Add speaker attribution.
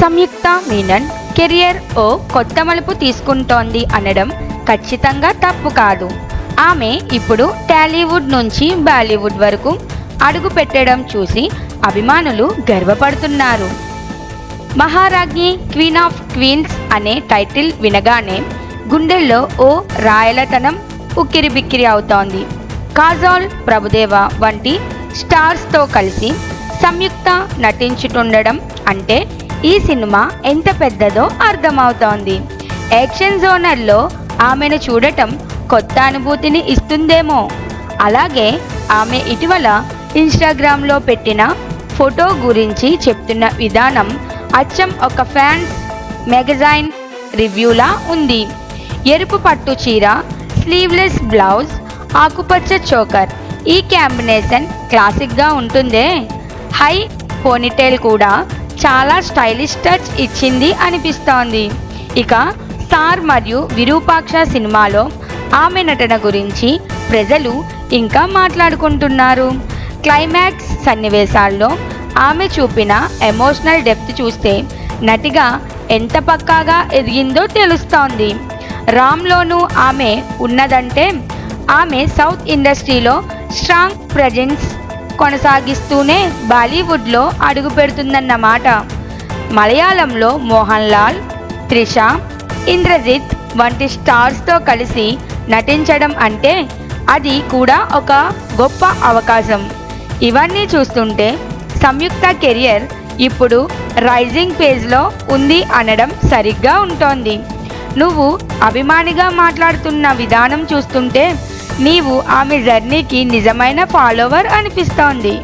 Speaker 1: సంయుక్త Menon career ఓ కొత్త మలుపు తీసుకుంటోంది అనడం ఖచ్చితంగా తప్పు కాదు. ఆమె ఇప్పుడు టాలీవుడ్ నుంచి బాలీవుడ్ వరకు అడుగు పెట్టడం చూసి అభిమానులు గర్వపడుతున్నారు. మహారాజ్ఞి క్వీన్ ఆఫ్ క్వీన్స్ అనే టైటిల్ వినగానే గుండెల్లో ఓ రాయలతనం ఉక్కిరిబిక్కిరి అవుతోంది. కాజోల్ ప్రభుదేవ వంటి స్టార్స్తో కలిసి సంయుక్త నటించుతుండడం అంటే ఈ సినిమా ఎంత పెద్దదో అర్థమవుతోంది. యాక్షన్ జోనర్లో ఆమెను చూడటం కొత్త అనుభూతిని ఇస్తుందేమో. అలాగే ఆమె ఇటీవల ఇన్స్టాగ్రామ్లో పెట్టిన ఫోటో గురించి చెప్తున్న విధానం అచ్చం ఒక ఫ్యాన్స్ మెగజైన్ రివ్యూలా ఉంది. ఎరుపు పట్టు చీర స్లీవ్లెస్ బ్లౌజ్ ఆకుపచ్చ చోకర్ ఈ కాంబినేషన్ క్లాసిక్గా ఉంటుందే. హై పోనీటైల్ కూడా చాలా స్టైలిష్ టచ్ ఇచ్చింది అనిపిస్తోంది. ఇక స్టార్ మరియు విరూపాక్ష సినిమాలో ఆమె నటన గురించి ప్రజలు ఇంకా మాట్లాడుకుంటున్నారు. క్లైమాక్స్ సన్నివేశాల్లో ఆమె చూపిన ఎమోషనల్ డెప్త్ చూస్తే నటిగా ఎంత పక్కాగా ఎదిగిందో తెలుస్తోంది. రామ్లోనూ ఆమె ఉన్నదంటే ఆమె సౌత్ ఇండస్ట్రీలో స్ట్రాంగ్ ప్రజెన్స్ కొనసాగిస్తూనే బాలీవుడ్లో అడుగు పెడుతుందన్నమాట మలయాళంలో మోహన్ లాల్ త్రిష ఇంద్రజిత్ వంటి స్టార్స్తో కలిసి నటించడం అంటే అది కూడా ఒక గొప్ప అవకాశం. ఇవన్నీ చూస్తుంటే సంయుక్త కెరియర్ ఇప్పుడు రైజింగ్ పేజ్లో ఉంది అనడం సరిగ్గా ఉంటోంది. నువ్వు అభిమానిగా మాట్లాడుతున్న విధానం చూస్తుంటే నీవు ఆమె జర్నీకి నిజమైన ఫాలోవర్ అనిపిస్తోంది.